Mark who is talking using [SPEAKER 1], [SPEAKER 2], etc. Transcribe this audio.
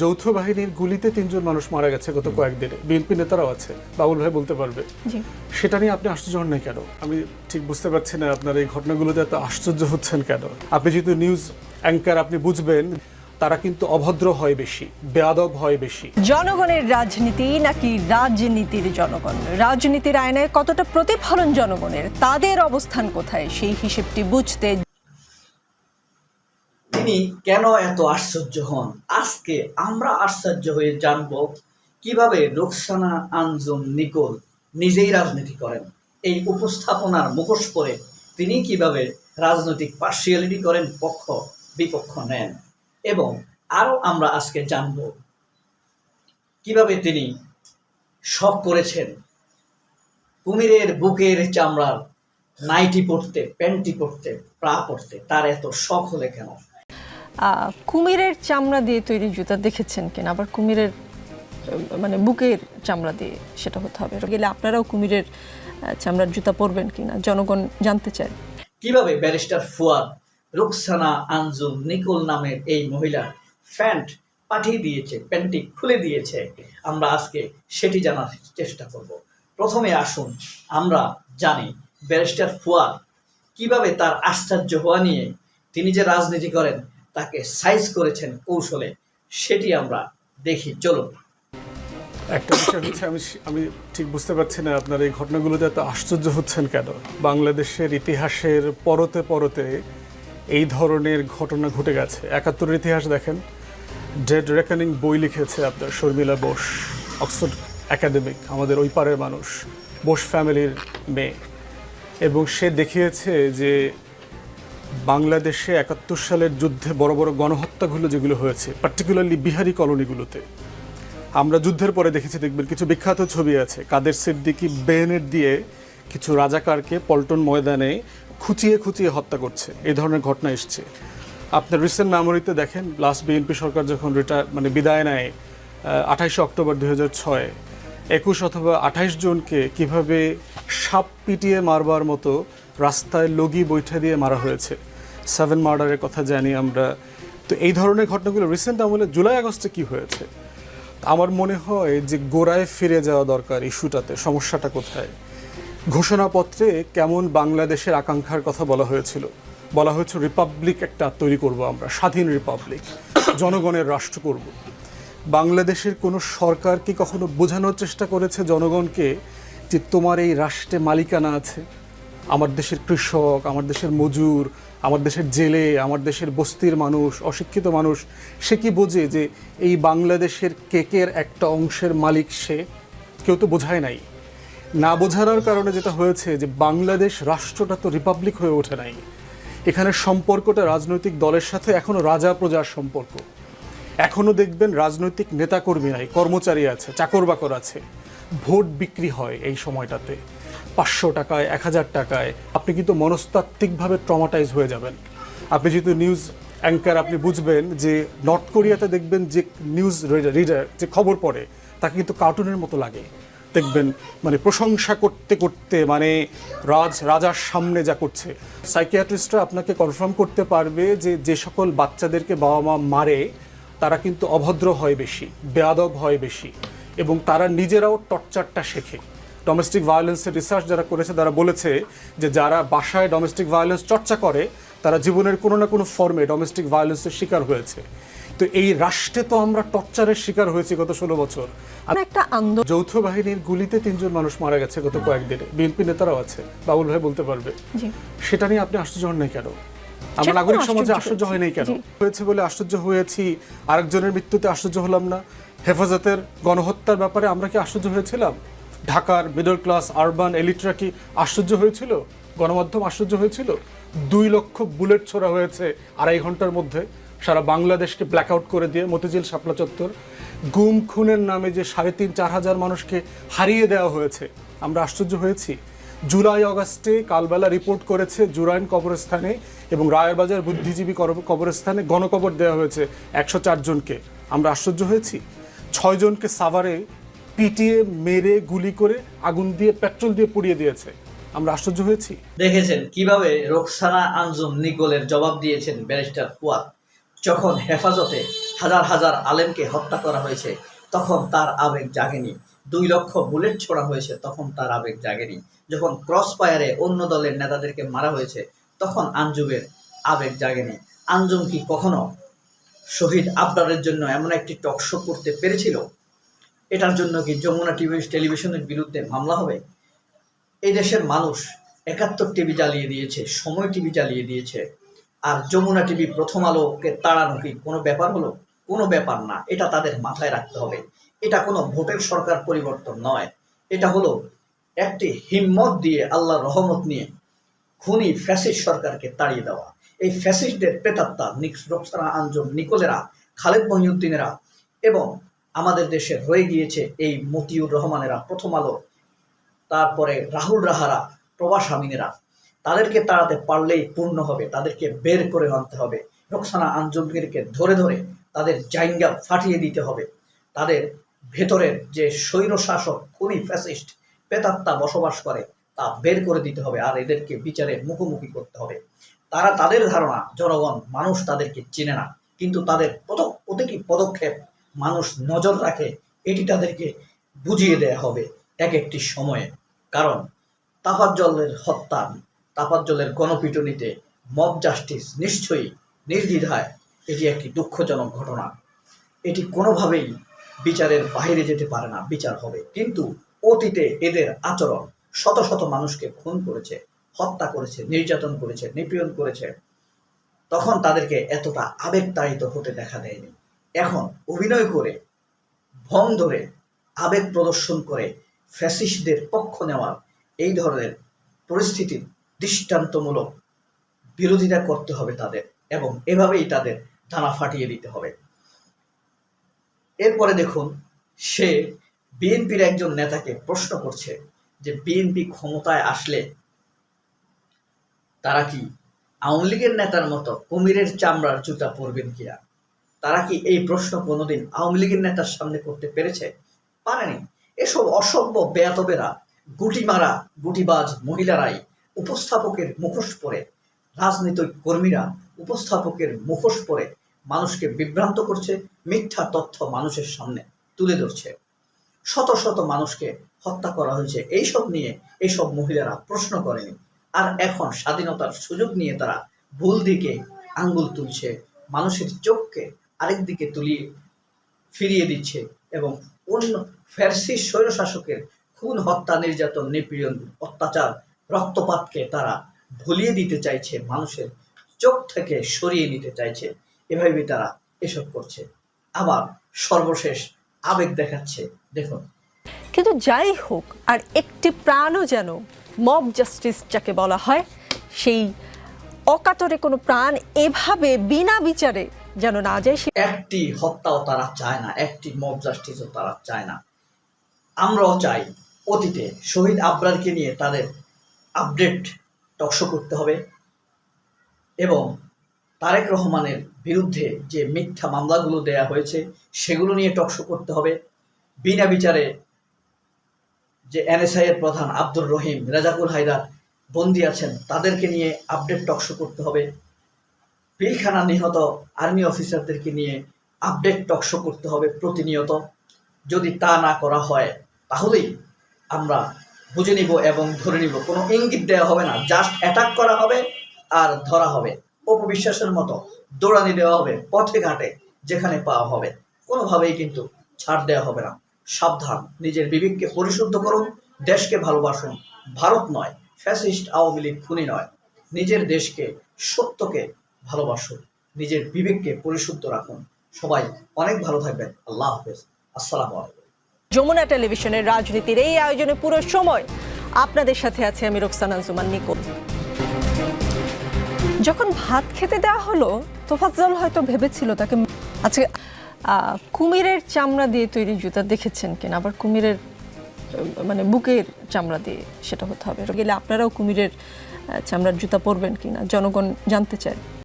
[SPEAKER 1] যৌথ বাহিনীর গুলিতে তিনজন মানুষ মারা গেছে গত কয়েকদিনে। বিএনপি নেতারাও আছে। বাবুল ভাই বলতে পারবে। সেটা নিয়ে আপনি আশ্চর্য হন নাই কেন? আমি ঠিক বুঝতে পারছি না আপনার এই ঘটনাগুলোতে এত আশ্চর্য হচ্ছেন কেন? আপনি যেহেতু নিউজ অ্যাঙ্কার আপনি বুঝবেন তারা কিন্তু অভদ্র হয় বেশি বেয়াদব হয় বেশি।
[SPEAKER 2] জনগণের রাজনীতি নাকি রাজনীতির জনগণ? রাজনীতির আয়নায় কতটা প্রতিফলন জনগণের? তাদের অবস্থান কোথায়? সেই হিসেবটি বুঝতে
[SPEAKER 3] তিনি কেন এত আশ্চর্য হন? আজকে আমরা আশ্চর্য হয়ে জানব কীভাবে রোকসানা আঞ্জুম নিকোল নিজেই রাজনীতি করেন। এই উপস্থাপনার মুখোশ পরে তিনি কীভাবে রাজনৈতিক পার্সিয়ালিটি করেন পক্ষ বিপক্ষ নেন। এবং আরও আমরা আজকে জানব কীভাবে তিনি শখ করেছেন কুমিরের বুকের চামড়ার নাইটি পরতে প্যান্টি পরতে প্রা পরতে, তার এত শখ হলে কেন?
[SPEAKER 2] কুমিরের চামড়া দিয়ে তৈরি জুতা দেখেছেন কিনা? আবার কুমিরের মানে বুকের চামড়া দিয়ে সেটা হতে হবে। গেলে আপনারাও কুমিরের চামড়ার জুতা পরবেন কিনা? জনগণ জানতে চায়।
[SPEAKER 3] কীভাবে ব্যারিস্টার ফুয়াদ রুকসানা আঞ্জুম নিকোল নামের এই মহিলা প্যান্ট পাঠিয়ে দিয়েছে, প্যান্টটি খুলে দিয়েছে? আমরা আজকে সেটি জানার চেষ্টা করব। প্রথমে আসুন, আমরা জানি ব্যারিস্টার ফুয়াদ কীভাবে তার আশ্চর্য হওয়া নিয়ে তিনি যে রাজনীতি করেন তাকে সাইজ করেছেন কৌশলে, সেটি আমরা দেখি। চলুন।
[SPEAKER 1] একটা বিষয় হচ্ছে, আমি আমি ঠিক বুঝতে পারছি না আপনার এই ঘটনাগুলোতে এত আশ্চর্য হচ্ছেন কেন? বাংলাদেশের ইতিহাসের পরতে পরতে এই ধরনের ঘটনা ঘটে গেছে। একাত্তরের ইতিহাস দেখেন। ডেড রেকনিং বই লিখেছে আপনার শর্মিলা বোস অক্সফোর্ড একাডেমিক আমাদের ওই পারের মানুষ, বোস ফ্যামিলির মেয়ে। এবং সে দেখিয়েছে যে বাংলাদেশে একাত্তর সালের যুদ্ধে বড় বড় গণহত্যাগুলো যেগুলো হয়েছে পার্টিকুলারলি বিহারি কলোনিগুলোতে। আমরা যুদ্ধের পরে দেখেছি, দেখবেন কিছু বিখ্যাত ছবি আছে। কাদের সিদ্দিকি বেনেট দিয়ে কিছু রাজাকারকে পল্টন ময়দানে খুঁচিয়ে খুঁচিয়ে হত্যা করছে। এই ধরনের ঘটনা এসছে। আপনার রিসেন্ট মেমোরিতে দেখেন লাস্ট বিএনপি সরকার যখন রিটায়ার মানে বিদায় নেয় আঠাইশে অক্টোবর দুই হাজার ছয়, একুশ অথবা আঠাইশ জনকে কীভাবে সাপ পিটিয়ে মারবার মতো রাস্তায় লগি বৈঠা দিয়ে মারা হয়েছে। সেভেন মার্ডারের কথা জানি আমরা। তো এই ধরনের ঘটনাগুলো রিসেন্ট আমলে জুলাই আগস্টে কি হয়েছে? আমার মনে হয় যে গোড়ায় ফিরে যাওয়া দরকার ইস্যুটাতে। সমস্যাটা কোথায়? ঘোষণাপত্রে কেমন বাংলাদেশের আকাঙ্ক্ষার কথা বলা হয়েছিল। বলা হয়েছে, রিপাবলিক একটা তৈরি করব আমরা। স্বাধীন রিপাবলিক। জনগণের রাষ্ট্র করব। বাংলাদেশের কোনো সরকার কি কখনো বোঝানোর চেষ্টা করেছে জনগণকে যে তোমার এই রাষ্ট্রে মালিকানা আছে? আমার দেশের কৃষক, আমার দেশের মজুর, আমার দেশের জেলে, আমার দেশের বস্তির মানুষ, অশিক্ষিত মানুষ, সে কি বোঝে যে এই বাংলাদেশের কেকের একটা অংশের মালিক সে? কেউ তো বোঝায় নাই। না বোঝানোর কারণে যেটা হয়েছে যে বাংলাদেশ রাষ্ট্রটা তো রিপাবলিক হয়ে ওঠে নাই। এখানে সম্পর্কটা রাজনৈতিক দলের সাথে এখনও রাজা প্রজার সম্পর্ক। এখনও দেখবেন রাজনৈতিক নেতাকর্মী নাই কর্মচারী আছে, চাকর বাকর আছে, ভোট বিক্রি হয় এই সময়টাতে। পাঁচশো টাকায়, এক হাজার টাকায়, আপনি কিন্তু মনস্তাত্ত্বিকভাবে ট্রমাটাইজ হয়ে যাবেন। আপনি যেহেতু নিউজ অ্যাঙ্কার আপনি বুঝবেন যে নর্থ কোরিয়াতে দেখবেন যে নিউজ রিডার যে খবর পড়ে, তাকে কিন্তু কার্টুনের মতো লাগে। দেখবেন মানে প্রশংসা করতে করতে মানে রাজ, রাজার সামনে যা করছে। সাইকিয়াট্রিস্টরা আপনাকে কনফার্ম করতে পারবে যে যে সকল বাচ্চাদেরকে বাবা মা মারে, তারা কিন্তু অভদ্র হয় বেশি, বেয়াদব হয় বেশি, এবং তারা নিজেরাও টর্চারটা শেখে। ডোমেস্টিক ভায়োলেন্সের রিসার্চ যারা করেছে তারা বলেছে যে যারা বাসায় ডোমেস্টিক ভায়োলেন্স চর্চা করে তারা জীবনের কোনো না কোনো ফর্মে ডোমেস্টিক ভায়োলেন্সের শিকার হয়েছে। তো এই রাষ্ট্রে তো আমরা টর্চারের শিকার হয়েছি গত ষোলো বছর।
[SPEAKER 2] একটা আন্দোলন
[SPEAKER 1] যৌথ বাহিনীর গুলিতে তিনজন মানুষ মারা গেছে গত কয়েকদিনে। বিএনপি নেতারাও আছে বাবুল ভাই বলতে পারবে। সেটা নিয়ে আপনি আশ্চর্য হন নাই কেন? আমরা নাগরিক সমাজে
[SPEAKER 2] আশ্চর্য
[SPEAKER 1] হয় নাই কেন? হয়েছে বলে আশ্চর্য হয়েছি আরেকজনের মৃত্যুতে আশ্চর্য হলাম না। হেফাজতের গণহত্যার ব্যাপারে আমরা কি আশ্চর্য হয়েছিলাম? ঢাকার মিডল ক্লাস আরবান এলিটরা কি আশ্চর্য হয়েছিল? গণমাধ্যম আশ্চর্য হয়েছিল? দুই লক্ষ বুলেট ছোড়া হয়েছে আড়াই ঘণ্টার মধ্যে। সারা বাংলাদেশকে ব্ল্যাক আউট করে দিয়ে মতিঝিল শাপলা চত্বর। গুম খুনের নামে যে সাড়ে তিন, চার হাজার মানুষকে হারিয়ে দেওয়া হয়েছে, আমরা আশ্চর্য হয়েছি। জুলাই অগাস্টে কালবেলা রিপোর্ট করেছে জুরাইন কবরস্থানে এবং রায়েরবাজার বুদ্ধিজীবী কবরস্থানে গণকবর দেওয়া হয়েছে একশো জনকে। আমরা আশ্চর্য হয়েছি। ছয়জনকে সাভারে পিটিয়ে মেরে, গুলি করে আগুন দিয়ে, পেট্রোল দিয়ে পুড়িয়ে দিয়েছে। আমরা আশ্চর্য হয়েছি।
[SPEAKER 3] দেখেছেন কীভাবে রোকসানা আঞ্জুম নিকোলের জবাব দিয়েছেন ব্যারিস্টার ফুয়াদ। যখন হেফাজতে হাজার হাজার আলেমকে হত্যা করা হয়েছে, তখন তার আবেগ জাগেনি। দুই লক্ষ বুলেট ছোড়া হয়েছে, তখন তার আবেগ জাগেনি। যখন ক্রস ফায়ারে অন্য দলের নেতাদেরকে মারা হয়েছে, তখন আঞ্জুমের আবেগ জাগেনি। আঞ্জুম কি কখনো শহীদ আবরারের জন্য এমন একটি টকশো করতে পেরেছিল? এটার জন্য কি যমুনা টিভি টেলিভিশনের বিরুদ্ধে মামলা হবে? এই দেশের মানুষ একাত্তর টিভি জ্বালিয়ে দিয়েছে, সময় টিভি জ্বালিয়ে দিয়েছে। আর যমুনা টিভি প্রথম আলোকে তাড়ানো কি কোনো ব্যাপার হলো? কোনো ব্যাপার না, এটা তাদের মাথায় রাখতে হবে। এটা কোনো ভোটের সরকার পরিবর্তন নয়। এটা হলো একটি হিম্মত দিয়ে আল্লাহর রহমত নিয়ে খুনি ফ্যাসিস্ট সরকারকে তাড়িয়ে দেওয়া। এই ফ্যাসিস্টদের প্রেতাত্মা নিক- রোকসানা আঞ্জুম নিকোলেরা, খালেদ মহিউদ্দিনেরা এবং আমাদের দেশে রয়ে গিয়েছে এই মতিউর রহমানেরা প্রথম আলো। তারপরে রাহুল রাহারা প্রবাস আমিনেরা। তাদেরকে তাড়াতে পারলেই পূর্ণ হবে, তাদেরকে বের করে আনতে হবে। রোকসানা আঞ্জুমগিরকে ধরে ধরে তাদের জাইঙ্গা ফাটিয়ে দিতে হবে। তাদের ভেতরের যে স্বৈর শাসক, খুনি ফ্যাসিস্ট, প্রেতাত্মা বসবাস করে, তা বের করে দিতে হবে আর এদেরকে বিচারের মুখোমুখি করতে হবে। তারা তাদের ধারণা, জনগণ, মানুষ তাদেরকে চেনে না। কিন্তু তাদের প্রতিটি পদক্ষেপ মানুষ নজর রাখে, এটি তাদেরকে বুঝিয়ে দেয়া হবে এক একটি সময়ে। কারণ তাপাজ্জলের হত্যা তাপাজ্জলের গণপিটুনিতে মব জাস্টিস নিশ্চয়ই নির্দ্বিধায় এটি একটি দুঃখজনক ঘটনা। এটি কোনোভাবেই বিচারের বাইরে যেতে পারে না, বিচার হবে। কিন্তু অতীতে এদের আচরণ শত শত মানুষকে খুন করেছে, হত্যা করেছে, নির্যাতন করেছে, নিপীড়ন করেছে। তখন তাদেরকে এতটা আবেগতাড়িত হতে দেখা দেয়নি। এখন অভিনয় করে, ভং ধরে, আবেগ প্রদর্শন করে ফ্যাসিস্টদের পক্ষ নেওয়ার এই ধরনের পরিস্থিতির দৃষ্টান্তমূলক বিরোধিতা করতে হবে তাদের এবং এভাবেই তাদের ডানা ফাটিয়ে দিতে হবে। এরপরে দেখুন, সে বিএনপির একজন নেতাকে প্রশ্ন করছে যে বিএনপি ক্ষমতায় আসলে তারা কি আওয়ামী লীগের নেতার মতো কুমিরের চামড়ার জুতা পরবেন কিনা? তারা কি এই প্রশ্ন কোনোদিন আওয়ামী লীগের নেতার সামনে করতে পেরেছে? পারেনি। এসব অসভ্য বেয়াতবেরা গুটি মারা গুটিবাজ মহিলারাই উপস্থাপকের মুখোশ পরে, রাজনৈতিক কর্মীরা উপস্থাপকের মুখোশ পরে মানুষকে বিভ্রান্ত করছে, মিথ্যা তথ্য মানুষের সামনে তুলে ধরছে। শত শত মানুষকে হত্যা করা হয়েছে। এইসব নিয়ে এইসব মহিলারা প্রশ্ন করেনি। আর এখন স্বাধীনতার সুযোগ নিয়ে তারা ভুল দিকে আঙ্গুল তুলছে। মানুষের চোখকে আরেক দিকে তুলিয়ে ফিরিয়ে দিচ্ছে এবং অন্য ফ্যারসি স্বৈরশাসকের খুন, হত্যা, নির্যাতন, নিপীড়ন, অত্যাচার, রক্তপাতকে তারা ভুলিয়ে দিতে চাইছে, মানুষের চোখ থেকে সরিয়ে নিতে চাইছে। এভাবেই তারা এসব করছে। আবার সর্বশেষ আবেগ দেখাচ্ছে। দেখুন।
[SPEAKER 2] কিন্তু যাই হোক, আর একটি প্রাণও যেন মব জাস্টিস যাকে বলা হয়, সেই অকাতরে কোনো প্রাণ এভাবে বিনা বিচারে যেন না যায় সে
[SPEAKER 3] একটি হত্যাও তারা চায় না, একটি মব জাস্টিসও তারা চায় না। আমরাও চাই অতীতে শহীদ আবরারকে নিয়ে তাদের আপডেট টকশো করতে হবে এবং তারেক রহমানের বিরুদ্ধে যে মিথ্যা মামলাগুলো দেয়া হয়েছে, সেগুলো নিয়ে টকশো করতে হবে। বিনা বিচারে যে এনএসআই এর প্রধান আব্দুর রহিম, রেজাকুল হায়দার বন্দী আছেন, তাদেরকে নিয়ে আপডেট টকশো করতে হবে। পিলখানা নিহত আর্মি অফিসারদেরকে নিয়ে আপডেট টকশো করতে হবে প্রতিনিয়ত। যদি তা না করা হয়, তাহলেই আমরা বুঝে নিব এবং ধরে নিব। কোনো ইঙ্গিত দেওয়া হবে না। জাস্ট অ্যাটাক করা হবে আর ধরা হবে। অপবিশ্বাসের মতো দৌড়ানি দেওয়া হবে পথে ঘাটে যেখানে পাওয়া হবে। কোনোভাবেই কিন্তু ছাড় দেওয়া হবে না। সাবধান। নিজের বিবেককে পরিশুদ্ধ করুন, দেশকে ভালোবাসুন। ভারত নয়, ফ্যাসিস্ট আওয়ামী লীগ খুনি নয়। নিজের দেশকে সত্যকে ভালোবাসুন নিজের বিবেককে পরিশুদ্ধ রাখুন। সবাই অনেক ভালো থাকবেন। আল্লাহ হাফেজ। আসসালামু
[SPEAKER 2] যমুনা টেলিভিশনের রাজনীতির এই আয়োজনে পুরো সময় আপনাদের সাথে আছে আমি রোকসানা জুমান নিকোল যখন ভাত খেতে দেওয়া হলো, তোফাজ্জল হয়তো ভেবেছিল তাকে আজকে কুমিরের চামড়া দিয়ে তৈরি জুতা দেখেছেন কিনা? আবার কুমিরের মানে বুকের চামড়া দিয়ে সেটা হতে হবে। গেলে আপনারাও কুমিরের চামড়ার জুতা পরবেন কিনা? জনগণ জানতে চায়।